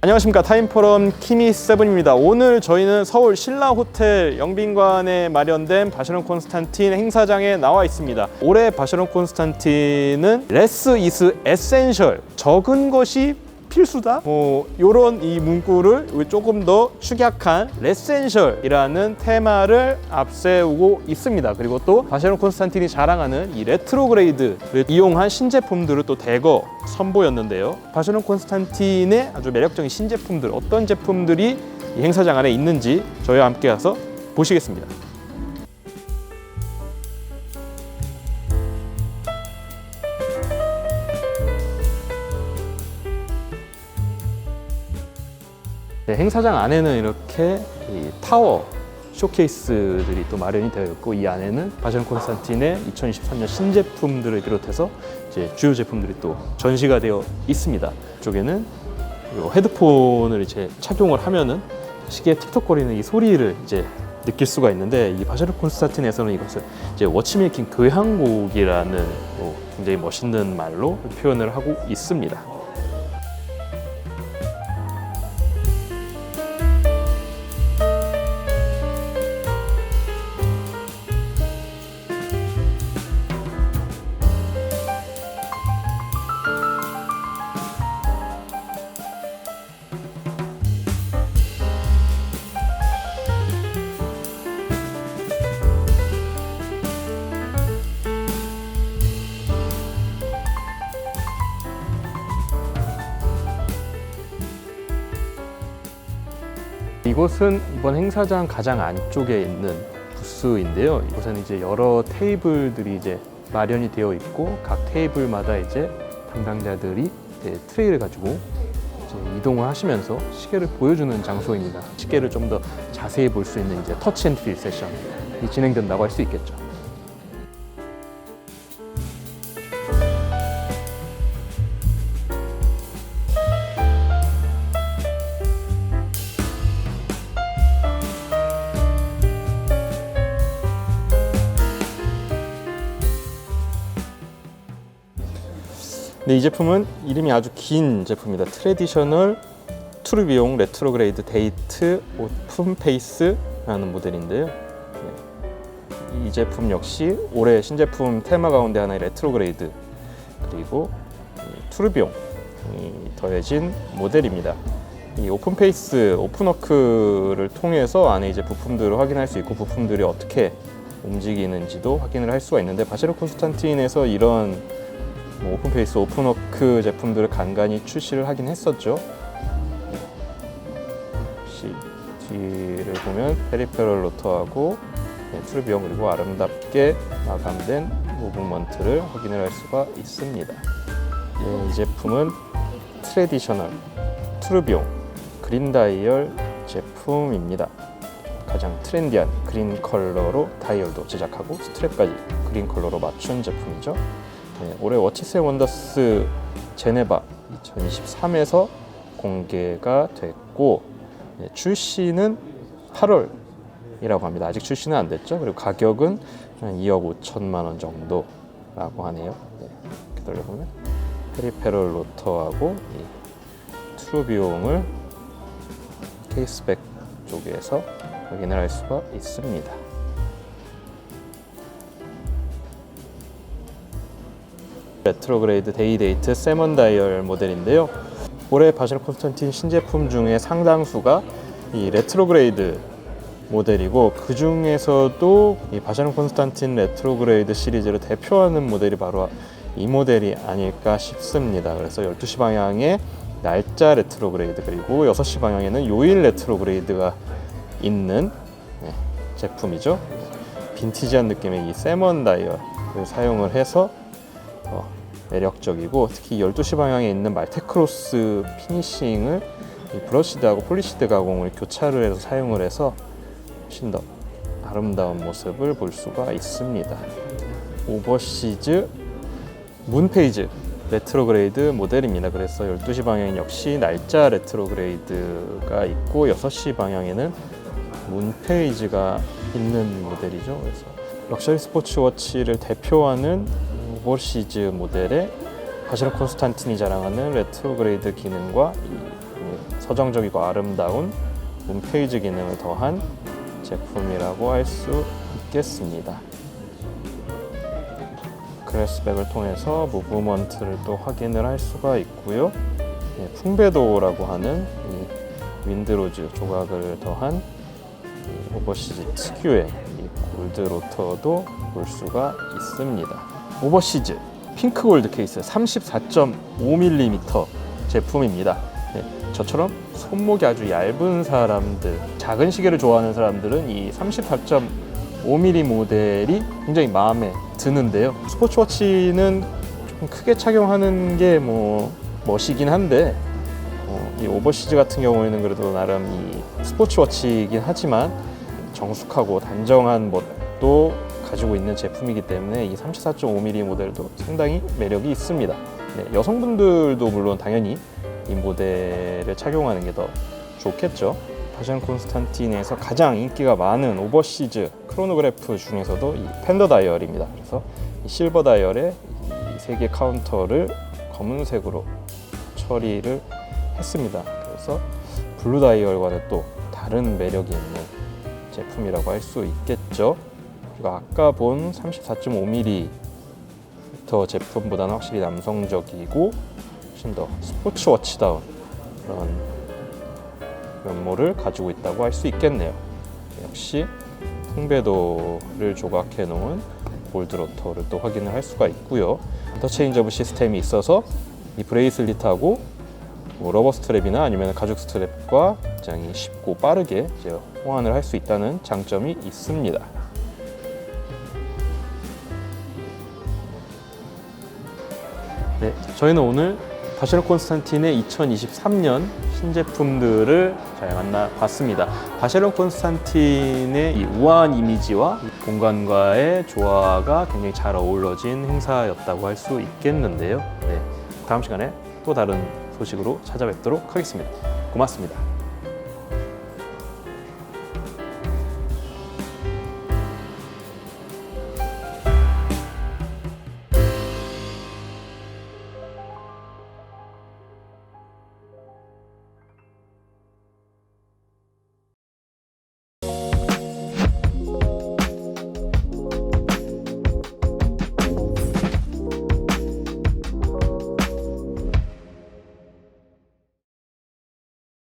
안녕하십니까. 타임포럼 키미세븐입니다. 오늘 저희는 서울 신라호텔 영빈관에 마련된 바시론 콘스탄틴 행사장에 나와 있습니다. 올해 바시론 콘스탄틴은 레스 이스 에센셜 적은 것이 필수다. 뭐 이런 이 문구를 조금 더 축약한 레센셜이라는 테마를 앞세우고 있습니다. 그리고 또 바시론 콘스탄틴이 자랑하는 이 레트로그레이드를 이용한 신제품들을 또 대거 선보였는데요. 바시론 콘스탄틴의 아주 매력적인 신제품들 어떤 제품들이 이 행사장 안에 있는지 저희와 함께 가서 보시겠습니다. 네, 행사장 안에는 이렇게 이 타워 쇼케이스들이 또 마련이 되어 있고 이 안에는 바션 콘스탄틴의 2023년 신제품들을 비롯해서 이제 주요 제품들이 또 전시가 되어 있습니다. 이쪽에는 이 헤드폰을 이제 착용을 하면은 시계 틱톡거리는 이 소리를 이제 느낄 수가 있는데 이 바샤르 콘스탄틴에서는 이것을 이제 워치메이킹 교향곡이라는 뭐 굉장히 멋있는 말로 표현을 하고 있습니다. 이곳은 이번 행사장 가장 안쪽에 있는 부스인데요. 이곳은 이제 여러 테이블들이 이제 마련이 되어 있고 각 테이블마다 이제 담당자들이 이제 트레이를 가지고 이동을 하시면서 시계를 보여주는 장소입니다. 시계를 좀 더 자세히 볼 수 있는 이제 터치 앤필 세션이 진행된다고 할 수 있겠죠. 근데 이 제품은 이름이 아주 긴 제품입니다. 트레디셔널 투르비용 레트로그레이드 데이트 오픈 페이스라는 모델인데요. 네. 이 제품 역시 올해 신제품 테마 가운데 하나의 레트로그레이드 그리고 이 투르비용이 더해진 모델입니다. 이 오픈 페이스 오픈워크를 통해서 안에 이제 부품들을 확인할 수 있고 부품들이 어떻게 움직이는지도 확인을 할 수가 있는데 바시로 콘스탄틴에서 이런 뭐 오픈페이스 오픈워크 제품들을 간간히 출시를 하긴 했었죠. 혹시 뒤를 보면 페리페럴 로터하고 네, 트루비온 그리고 아름답게 마감된 무브먼트를 확인을 할 수가 있습니다. 네, 이 제품은 트레디셔널 트루비온 그린 다이얼 제품입니다. 가장 트렌디한 그린 컬러로 다이얼도 제작하고 스트랩까지 그린 컬러로 맞춘 제품이죠. 네, 올해 워치스 앤 원더스 제네바 2023에서 공개가 됐고 네, 출시는 8월이라고 합니다. 아직 출시는 안 됐죠. 그리고 가격은 한 2억 5천만 원 정도라고 하네요. 네, 이렇게 돌려보면 페리페럴 로터하고 이 트루비용을 케이스백 쪽에서 확인을 할 수가 있습니다. 레트로그레이드 데이데이트 세먼 다이얼 모델인데요. 올해 바실 콘스탄틴 신제품 중에 상당수가 이 레트로그레이드 모델이고 그 중에서도 이 바샤론 콘스탄틴 레트로그레이드 시리즈를 대표하는 모델이 바로 이 모델이 아닐까 싶습니다. 그래서 12시 방향에 날짜 레트로그레이드 그리고 6시 방향에는 요일 레트로그레이드가 있는 네, 제품이죠. 빈티지한 느낌의 이 세먼 다이얼을 사용을 해서 어, 매력적이고 특히 12시 방향에 있는 말테크로스 피니싱을 이 브러시드하고 폴리시드 가공을 교차를 해서 사용을 해서 훨씬 더 아름다운 모습을 볼 수가 있습니다. 오버시즈 문페이즈 레트로그레이드 모델입니다. 그래서 12시 방향 역시 날짜 레트로그레이드가 있고 6시 방향에는 문페이지가 있는 모델이죠. 그래서 럭셔리 스포츠 워치를 대표하는 오버 시즈 모델의 바시르 콘스탄틴이 자랑하는 레트로그레이드 기능과 이 서정적이고 아름다운 홈페이지 기능을 더한 제품이라고 할 수 있겠습니다. 그래스백을 통해서 무브먼트를 또 확인을 할 수가 있고요. 예, 풍배도라고 하는 이 윈드로즈 조각을 더한 이 오버시즈 특유의 이 골드 로터도 볼 수가 있습니다. 오버시즈 핑크 골드 케이스 34.5mm 제품입니다. 예, 저처럼 손목이 아주 얇은 사람들, 작은 시계를 좋아하는 사람들은 이 34.5mm 모델이 굉장히 마음에 드는데요. 스포츠워치는 좀 크게 착용하는 게 뭐 멋이긴 한데 어, 이 오버시즈 같은 경우에는 그래도 나름 이 스포츠워치이긴 하지만 정숙하고 단정한 멋도 가지고 있는 제품이기 때문에 이 34.5mm 모델도 상당히 매력이 있습니다. 네, 여성분들도 물론 당연히 이 모델을 착용하는 게 더 좋겠죠. 파션 콘스탄틴에서 가장 인기가 많은 오버시즈 크로노그래프 중에서도 이 펜더 다이얼입니다. 그래서 이 실버 다이얼에 이세개 카운터를 검은색으로 처리를 했습니다. 그래서 블루 다이얼과는 또 다른 매력이 있는 제품이라고 할 수 있겠죠. 그리고 아까 본 34.5mm 제품보다는 확실히 남성적이고 훨씬 더 스포츠워치다운 그런 면모를 가지고 있다고 할 수 있겠네요. 역시 풍배도를 조각해 놓은 볼드로터를 또 확인을 할 수가 있고요. 인터체인저블 시스템이 있어서 이 브레이슬릿하고 뭐 러버 스트랩이나 아니면 가죽 스트랩과 굉장히 쉽고 빠르게 이제 호환을 할 수 있다는 장점이 있습니다. 네, 저희는 오늘 바시로 콘스탄틴의 2023년 신제품들을 잘 만나봤습니다. 바시로 콘스탄틴의 이 우아한 이미지와 이 공간과의 조화가 굉장히 잘 어우러진 행사였다고 할 수 있겠는데요. 네, 다음 시간에 또 다른 소식으로 찾아뵙도록 하겠습니다. 고맙습니다.